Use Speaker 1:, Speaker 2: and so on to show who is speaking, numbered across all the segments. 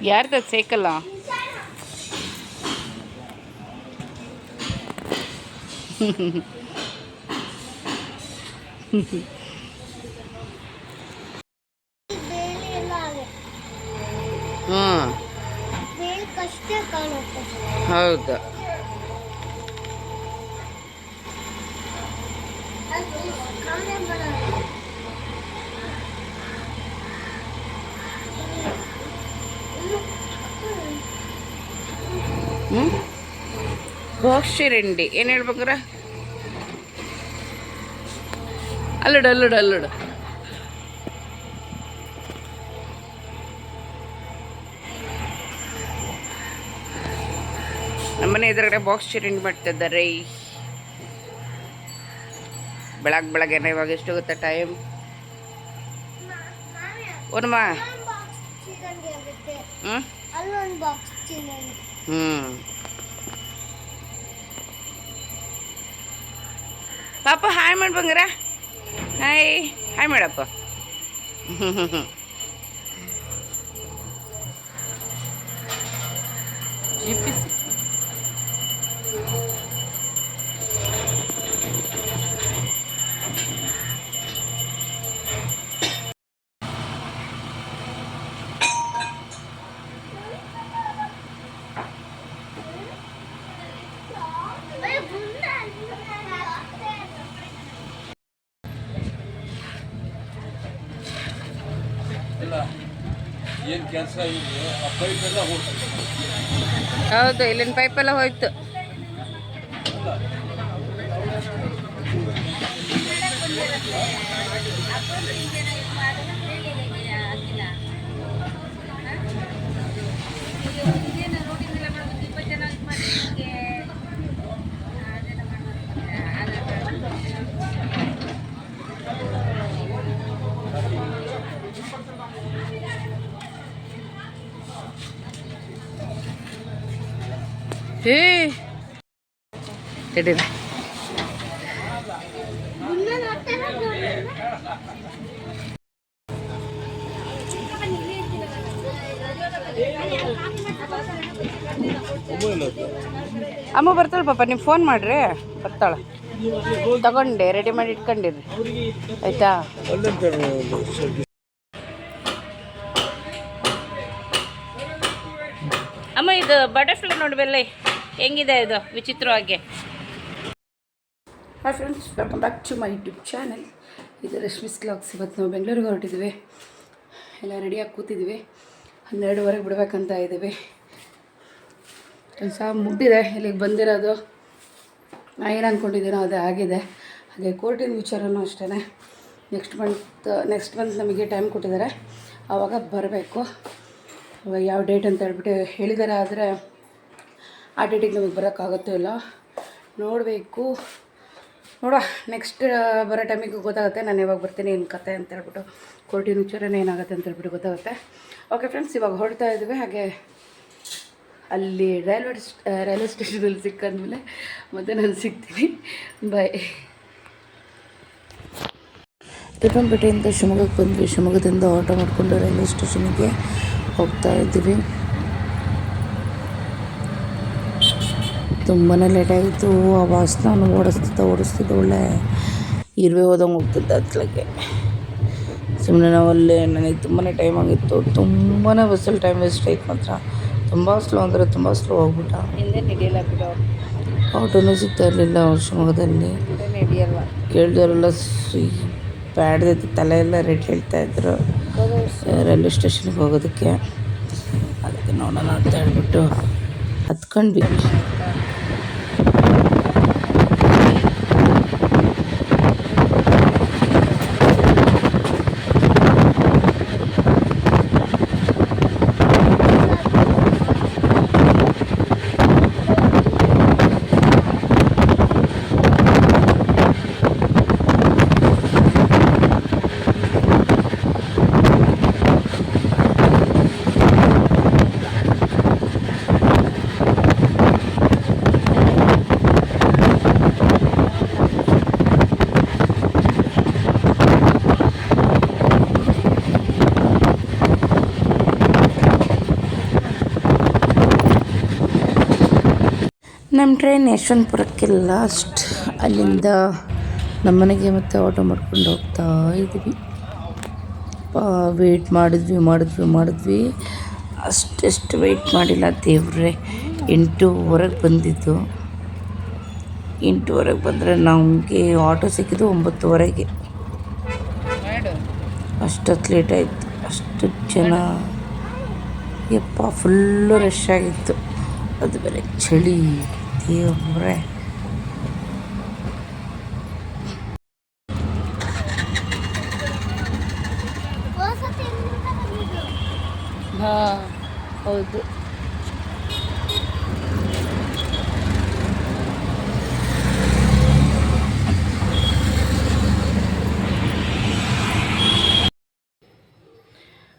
Speaker 1: ಯಾರ್ದು ಸೈಕಲ್ಲ
Speaker 2: ಬೇಳೆ ಎಲ್ಲ ಆಗುತ್ತೆ
Speaker 1: ಹ್ಞೂ
Speaker 2: ಬೇಳಕ್ಕಷ್ಟೇ ಕಾಣುತ್ತೆ
Speaker 1: ಹೌದು
Speaker 2: ಅದು ಕಾಣೆ
Speaker 1: ಹ್ಞೂ ಬಾಕ್ಸ್ ಚಿರಂಡಿ ಏನು ಹೇಳ್ಬೇಕಾರ? ಅಲ್ಲಡು ಅಲ್ಲಡು ಅಲ್ಲಡು. ನಮ್ಮನೆ ಎದುರುಗಡೆ ಬಾಕ್ಸ್ ಚಿರಂಡಿ ಮಾಡ್ತಿದ್ದಾರೆ. ಬೆಳಗ್ಗೆ ಬೆಳಗ್ಗೆನ ಇವಾಗ ಎಷ್ಟು ಗೊತ್ತಾ ಟೈಮ್ ಹ್ಞೂ ಪಾಪ ಹಾಯ್ ಮಾಡಿ ಬಂಗಾರ. ಹಾಯ್ ಹಾಯ್ ಮಾಡಪ್ಪ. ಹ್ಞೂ ಹ್ಞೂ ಹ್ಞೂ ಪಿ
Speaker 3: ಇಲ್ಲ ಏನು ಕೆಲಸ ಇದೆ ಆ ಪೈಪ್ ಎಲ್ಲ ಹೋಗ್ತದೆ
Speaker 1: ಹೌದು ಇಲ್ಲಿನ ಪೈಪೆಲ್ಲ ಹೋಯ್ತು. ತಡೀರಿ ಅಮ್ಮ ಬರ್ತಾಳೆ ಪಾಪ, ನೀವು ಫೋನ್ ಮಾಡ್ರಿ. ಬರ್ತಾಳೆ ತಗೊಂಡೆ ರೆಡಿ ಮಾಡಿ ಇಟ್ಕೊಂಡಿರಿ ಆಯ್ತಾ? ಅಮ್ಮ, ಇದು ಬಟರ್ಫ್ಲೈ ನೋಡ್ಬೆಲ್ಲ ಹೆಂಗಿದೆ ಇದು ವಿಚಿತ್ರವಾಗಿ? Hi friends welcome back to my YouTube channel ಇದು ರಶ್ಮಿಸ್ ಕ್ಲಾಕ್ಸ್ ಇವತ್ತು ನಾವು ಬೆಂಗಳೂರಿಗೆ ಹೊರಟಿದ್ದೀವಿ. ಎಲ್ಲ ರೆಡಿಯಾಗಿ ಕೂತಿದ್ದೀವಿ. ಹನ್ನೆರಡುವರೆಗೆ ಬಿಡಬೇಕಂತ ಇದ್ದೀವಿ. ಕೆಲಸ ಮುಗ್ದಿದೆ. ಇಲ್ಲಿಗೆ ಬಂದಿರೋದು. ನಾ ಏನು ಅಂದ್ಕೊಂಡಿದ್ದೀನೋ ಅದೇ ಆಗಿದೆ. ಹಾಗೆ ಕೋರ್ಟಿನ ವಿಚಾರನೂ ಅಷ್ಟೇ ನೆಕ್ಸ್ಟ್ ಮಂತ್ ನೆಕ್ಸ್ಟ್ ಮಂತ್ ನಮಗೆ ಟೈಮ್ ಕೊಟ್ಟಿದ್ದಾರೆ. ಆವಾಗ ಬರಬೇಕು. ಯಾವ ಡೇಟ್ ಅಂತ ಹೇಳ್ಬಿಟ್ಟು ಹೇಳಿದ್ದಾರೆ ಆದರೆ ಆ ಡೇಟಿಗೆ ನಮಗೆ ಬರೋಕ್ಕಾಗುತ್ತೋ ಇಲ್ಲ? ನೋಡಬೇಕು. ನೋಡೋ ನೆಕ್ಸ್ಟ್ ಬರೋ ಟೈಮಿಗೆ ಗೊತ್ತಾಗುತ್ತೆ. ನಾನು ಯಾವಾಗ ಬರ್ತೀನಿ, ಏನು ಕತೆ ಅಂತ ಹೇಳ್ಬಿಟ್ಟು. ಕೋರ್ಟಿನ ವಿಚಾರನೇ ಏನಾಗುತ್ತೆ ಅಂತ ಹೇಳ್ಬಿಟ್ಟು ಗೊತ್ತಾಗುತ್ತೆ. ಓಕೆ ಫ್ರೆಂಡ್ಸ್ ಇವಾಗ ಹೊರಡ್ತಾ ಇದ್ದೀವಿ ಹಾಗೆ ಅಲ್ಲಿ ರೈಲ್ವೆ ರೈಲ್ವೆ ಸ್ಟೇಷನಲ್ಲಿ ಸಿಕ್ಕಂದಮೇಲೆ ಮತ್ತೆ ನಾನು ಸಿಗ್ತೀನಿ. ಬಾಯ್ ತಿರುಪಂಪೇಟೆಯಿಂದ ಶಿವಮೊಗ್ಗಕ್ಕೆ ಬಂದ್ವಿ. ಶಿವಮೊಗ್ಗದಿಂದ ಆಟೋ ಮಾಡಿಕೊಂಡು ರೈಲ್ವೆ ಸ್ಟೇಷನಿಗೆ ಹೋಗ್ತಾ ಇದ್ದೀವಿ. ತುಂಬಾ ಲೇಟ್ ಆ ಆ ನಾನು ಓಡಿಸ್ತಿದ್ದ ಓಡಿಸ್ತಿದ್ದ ಒಳ್ಳೆ ಇರುವೆ ಹೋದಂಗೆ ಹೋಗ್ತಿದ್ದೆ ಹತ್ಲಕ್ಕೆ ಸುಮ್ಮನೆ ನಾವಲ್ಲಿ ನನಗೆ ತುಂಬಾ ಟೈಮ್ ಆಗಿತ್ತು. ತುಂಬಾ ಬಸ್ಸಲ್ಲಿ ಟೈಮ್ ವೇಸ್ಟ್ ಆಯ್ತು ಮಾತ್ರ. ತುಂಬ ಸ್ಲೋ ಅಂದರೆ ತುಂಬ ಸ್ಲೋ ಹೋಗ್ಬಿಟ್ಟ ಹಿಂದೆ ಆಟೋನೂ ಸಿಗ್ತಾ ಇರಲಿಲ್ಲ ಶಿವಮೊಗ್ಗದಲ್ಲಿ. ನಡೆಯಲ್ಲ ಕೇಳಿದವರೆಲ್ಲ ಸಿ ಬ್ಯಾಡ್ದೈತಿ ತಲೆ ಎಲ್ಲ ರೇಟ್ ಹೇಳ್ತಾ ಇದ್ರು. ರೈಲ್ವೆ ಸ್ಟೇಷನ್ಗೆ ಹೋಗೋದಕ್ಕೆ. ಅದಕ್ಕೆ ನೋಡೋಣ ಅಂತ ಹೇಳ್ಬಿಟ್ಟು ಹತ್ಕೊಂಡ್ವಿ. ನಮ್ಮ ಟ್ರೈನ್ ಯಶವಂತಪುರಕ್ಕೆ ಲಾಸ್ಟ್ ಅಲ್ಲಿಂದ ನಮ್ಮನೆಗೆ ಮತ್ತೆ ಆಟೋ ಮಾಡ್ಕೊಂಡು ಹೋಗ್ತಾ ಇದ್ವಿ. ವೆಯ್ಟ್ ಮಾಡಿದ್ವಿ ಮಾಡಿದ್ವಿ ಮಾಡಿದ್ವಿ. ಅಷ್ಟೆಷ್ಟು ವೆಯ್ಟ್ ಮಾಡಿಲ್ಲ ದೇವ್ರೆ. ಎಂಟೂವರೆಗೆ ಬಂದಿದ್ದು. ಎಂಟೂವರೆಗೆ ಬಂದರೆ ನಮಗೆ ಆಟೋ ಸಿಕ್ಕಿದ್ದು ಒಂಬತ್ತುವರೆಗೆ. ಅಷ್ಟೊತ್ತು ಲೇಟ್ ಆಯಿತು. ಅಷ್ಟು ಜನ. ಯಪ್ಪ ಫುಲ್ಲು ರಶ್ ಆಗಿತ್ತು. ಅದು ಬೇರೆ ಚಳಿ.
Speaker 2: ಬಂದಿದ್ದು
Speaker 1: ಹಾಂ ಹೌದು.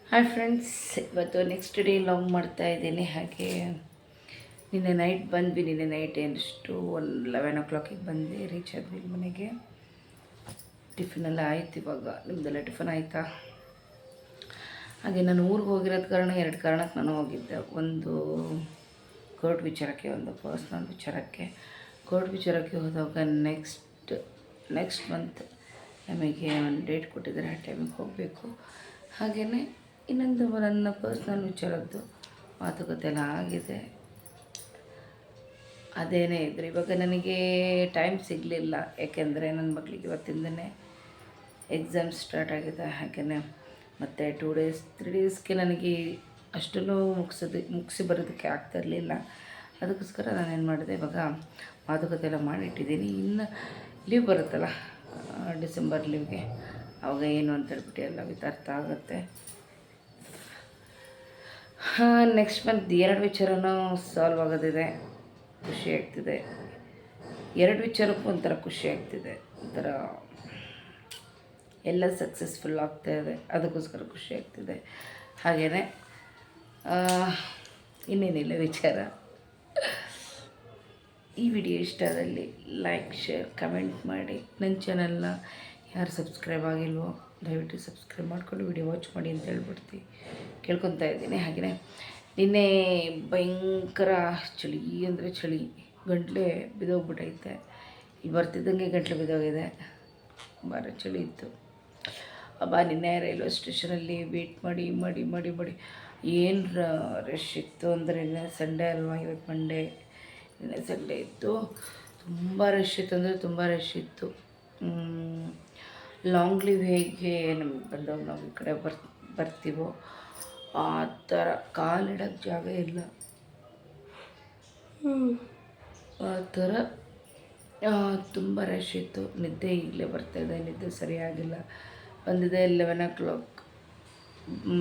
Speaker 1: ಹಾಯ್ ಫ್ರೆಂಡ್ಸ್ ಇವತ್ತು ನೆಕ್ಸ್ಟ್ ಡೇ ಲಾಂಗ್ ಮಾಡ್ತಾ ಇದ್ದೀನಿ. ಹಾಗೆ ನಿನ್ನೆ ನೈಟ್ ಬಂದ್ವಿ, ನಿನ್ನೆ ನೈಟ್ ಎಷ್ಟು ಒನ್ ಲೆವೆನ್ ಓ ಕ್ಲಾಕಿಗೆ ಬಂದ್ವಿ ರೀಚ್ ಆದ್ವಿ ಮನೆಗೆ. ಟಿಫಿನ್ ಎಲ್ಲ ಆಯ್ತು ಇವಾಗ ನಿಮ್ಮದೆಲ್ಲ ಟಿಫನ್ ಆಯಿತಾ? ಹಾಗೆ ನಾನು ಊರಿಗೆ ಹೋಗಿರೋದ ಕಾರಣ ಎರಡು ಕಾರಣಕ್ಕೆ ನಾನು ಹೋಗಿದ್ದೆ. ಒಂದು ಕೋರ್ಟ್ ವಿಚಾರಕ್ಕೆ, ಒಂದು ಪರ್ಸ್ನಲ್ ವಿಚಾರಕ್ಕೆ. ಕೋರ್ಟ್ ವಿಚಾರಕ್ಕೆ ಹೋದಾಗ ನೆಕ್ಸ್ಟ್ ನೆಕ್ಸ್ಟ್ ಮಂತ್ ನಮಗೆ ಒಂದು ಡೇಟ್ ಕೊಟ್ಟಿದ್ದಾರೆ, ಆ ಟೈಮಿಗೆ ಹೋಗಬೇಕು. ಹಾಗೆಯೇ ಇನ್ನೊಂದು ನನ್ನ ಪರ್ಸ್ನಲ್ ವಿಚಾರದ್ದು ಮಾತುಕತೆ ಎಲ್ಲ ಆಗಿದೆ. ಅದೇನೇ ಇದ್ರೆ ಇವಾಗ ನನಗೆ ಟೈಮ್ ಸಿಗಲಿಲ್ಲ. ಯಾಕೆಂದರೆ ನನ್ನ ಮಗಳಿಗೆ ಇವತ್ತಿಂದನೇ ಎಕ್ಸಾಮ್ ಸ್ಟಾರ್ಟ್ ಆಗಿದೆ. ಹಾಗೆಯೇ ಮತ್ತು ಟೂ ಡೇಸ್ ತ್ರೀ ಡೇಸ್ಗೆ ನನಗೆ ಅಷ್ಟನ್ನು ಮುಗಿಸೋದು, ಮುಗಿಸಿ ಬರೋದಕ್ಕೆ ಆಗ್ತಾ ಇರಲಿಲ್ಲ. ಅದಕ್ಕೋಸ್ಕರ ನಾನೇನು ಮಾಡಿದೆ, ಇವಾಗ ಮಾತುಕತೆ ಎಲ್ಲ ಮಾಡಿಟ್ಟಿದ್ದೀನಿ. ಇನ್ನು ಲೀವ್ ಬರುತ್ತಲ್ಲ ಡಿಸೆಂಬರ್ ಲೀವ್ಗೆ ಅವಾಗ ಏನು ಅಂತ ಹೇಳ್ಬಿಟ್ಟು ಎಲ್ಲ ವಿತಾರ್ಥ ಆಗುತ್ತೆ. ನೆಕ್ಸ್ಟ್ ಮಂತ್ ಎರಡು ವಿಚಾರನೂ ಸಾಲ್ವ್ ಆಗೋದಿದೆ. ಖುಷಿ ಆಗ್ತಿದೆ. ಎರಡು ವಿಚಾರಕ್ಕೂ ಒಂಥರ ಖುಷಿ ಆಗ್ತಿದೆ. ಒಂಥರ ಎಲ್ಲ ಸಕ್ಸಸ್ಫುಲ್ ಆಗ್ತಾ ಇದೆ. ಅದಕ್ಕೋಸ್ಕರ ಖುಷಿ ಆಗ್ತಿದೆ. ಹಾಗೆಯೇ ಇನ್ನೇನಿಲ್ಲ ವಿಚಾರ. ಈ ವಿಡಿಯೋ ಇಷ್ಟ ಆದಲ್ಲಿ ಲೈಕ್ ಶೇರ್ ಕಮೆಂಟ್ ಮಾಡಿ. ನನ್ನ ಚಾನಲ್ನ ಯಾರು ಸಬ್ಸ್ಕ್ರೈಬ್ ಆಗಿಲ್ವೋ, ದಯವಿಟ್ಟು ಸಬ್ಸ್ಕ್ರೈಬ್ ಮಾಡಿಕೊಂಡು ವಿಡಿಯೋ ವಾಚ್ ಮಾಡಿ ಅಂತ ಹೇಳ್ಬಿಡ್ತೀವಿ ಕೇಳ್ಕೊತಾ ಇದ್ದೀನಿ. ಹಾಗೆಯೇ ನಿನ್ನೆ ಭಯಂಕರ ಚಳಿ ಅಂದರೆ ಚಳಿ, ಗಂಟ್ಲೆ ಬಿದ್ದೋಗ್ಬಿಟ್ಟೈತೆ. ಇಲ್ಲಿ ಬರ್ತಿದ್ದಂಗೆ ಗಂಟ್ಲು ಬಿದ್ದೋಗಿದೆ. ಭಾರ ಚಳಿ ಇತ್ತು. ಅಬ್ಬಾ, ನಿನ್ನೆ ರೈಲ್ವೆ ಸ್ಟೇಷನಲ್ಲಿ ವೇಟ್ ಮಾಡಿ ಮಾಡಿ ಮಾಡಿ ಮಾಡಿ. ಏನು ರಶ್ ಇತ್ತು ಅಂದರೆ ನಿನ್ನೆ ಸಂಡೇ ಅಲ್ವಾ? ಇವತ್ತು ಮಂಡೇ ನಿನ್ನೆ ಸಂಡೇ ಇತ್ತು. ತುಂಬ ರಶ್ ಇತ್ತು ಅಂದರೆ ತುಂಬ ರಶ್ ಇತ್ತು. ಲಾಂಗ್ ಲೀವ್ ಹೇಗೆ ನಮಗೆ ಬಂದವಾಗ ನಾವು ಈ ಕಡೆ ಬರ್, ಬರ್ತೀವೋ? ಆ ಥರ ಕಾಲಿಡೋಕ್ಕೆ ಜಾಗ ಇಲ್ಲ. ಆ ಥರ ತುಂಬ ರಶ್ ಇತ್ತು. ನಿದ್ದೆ ಈಗಲೇ ಬರ್ತಾಯಿದೆ ನಿದ್ದೆ ಸರಿಯಾಗಿಲ್ಲ. ಬಂದಿದೆ ಲೆವೆನ್ ಓ ಕ್ಲಾಕ್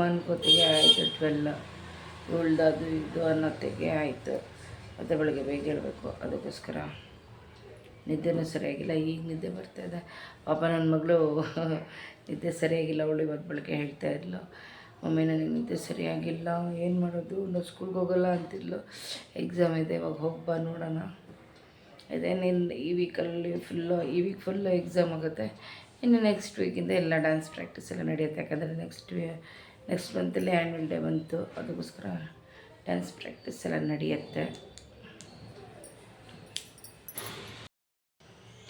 Speaker 1: ಮನ್ಕೋತಿಗೆ ಆಯಿತು ಟ್ವೆಲ್ಲ ಉಳ್ದದು ಇದು ಅನ್ನೋತ್ತಿಗೆ ಆಯಿತು. ಮತ್ತು ಬೆಳಗ್ಗೆ ಬೇಗ ಹೇಳಬೇಕು ಅದಕ್ಕೋಸ್ಕರ ನಿದ್ದೆನೂ ಸರಿಯಾಗಿಲ್ಲ. ಈಗ ನಿದ್ದೆ ಬರ್ತಾಯಿದೆ ಪಾಪ ನನ್ನ ಮಗಳು ನಿದ್ದೆ ಸರಿಯಾಗಿಲ್ಲ. ಅವಳು ಇವತ್ತು ಬೆಳಗ್ಗೆ ಹೇಳ್ತಾ ಇದ್ಲು. ಮಮ್ಮಿ ನನಗೆ ನಿದ್ದೆ ಸರಿಯಾಗಿಲ್ಲ, ಏನು ಮಾಡೋದು? ನಾವು ಸ್ಕೂಲ್ಗೆ ಹೋಗಲ್ಲ ಅಂತಿದ್ಲು. ಎಕ್ಸಾಮ್ ಇದೆ, ಇವಾಗ ಹೋಗ್ಬಾ ನೋಡೋಣ. ಇದೇ ನಿನ್ನ ಈ ವೀಕಲ್ಲಿ ಫುಲ್ಲು ಈ ವೀಕ್ ಫುಲ್ಲು ಎಕ್ಸಾಮ್ ಆಗುತ್ತೆ. ಇನ್ನು ನೆಕ್ಸ್ಟ್ ವೀಕಿಂದ ಎಲ್ಲ ಡ್ಯಾನ್ಸ್ ಪ್ರಾಕ್ಟೀಸ್ ಎಲ್ಲ ನಡೆಯುತ್ತೆ. ಯಾಕಂದರೆ ನೆಕ್ಸ್ಟ್ ನೆಕ್ಸ್ಟ್ ಮಂತಲ್ಲಿ ಆ್ಯನ್ಯುವಲ್ ಡೇ ಬಂತು. ಅದಕ್ಕೋಸ್ಕರ ಡ್ಯಾನ್ಸ್ ಪ್ರಾಕ್ಟೀಸ್ ಎಲ್ಲ ನಡೆಯುತ್ತೆ.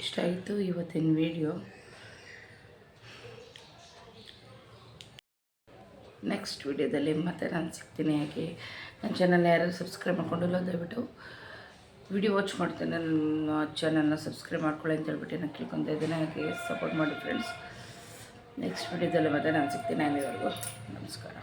Speaker 1: ಇಷ್ಟ ಆಯಿತು ಇವತ್ತಿನ ವಿಡಿಯೋ ನೆಕ್ಸ್ಟ್ ವಿಡಿಯೋದಲ್ಲಿ ಮತ್ತೆ ನಾನು ಸಿಗ್ತೀನಿ ಹಾಗೆ. ನನ್ನ ಚಾನಲ್ ಯಾರು ಸಬ್ಸ್ಕ್ರೈಬ್ ಮಾಡ್ಕೊಂಡಿಲ್ಲ, ದಯವಿಟ್ಟು ವಿಡಿಯೋ ವಾಚ್ ಮಾಡ್ತೇನೆ. ನನ್ನ ಚಾನಲ್ನ ಸಬ್ಸ್ಕ್ರೈಬ್ ಮಾಡ್ಕೊಳ್ಳಿ ಅಂತ ಹೇಳ್ಬಿಟ್ಟು ನಾನು ಕೇಳ್ಕೊತಾ ಇದ್ದೇನೆ. ಹಾಗೆ ಸಪೋರ್ಟ್ ಮಾಡಿ ಫ್ರೆಂಡ್ಸ್ ನೆಕ್ಸ್ಟ್ ವಿಡಿಯೋದಲ್ಲಿ ಮತ್ತೆ ನಾನು ಸಿಗ್ತೀನಿ. ಅಲ್ಲಿವರೆಗೂ ನಮಸ್ಕಾರ.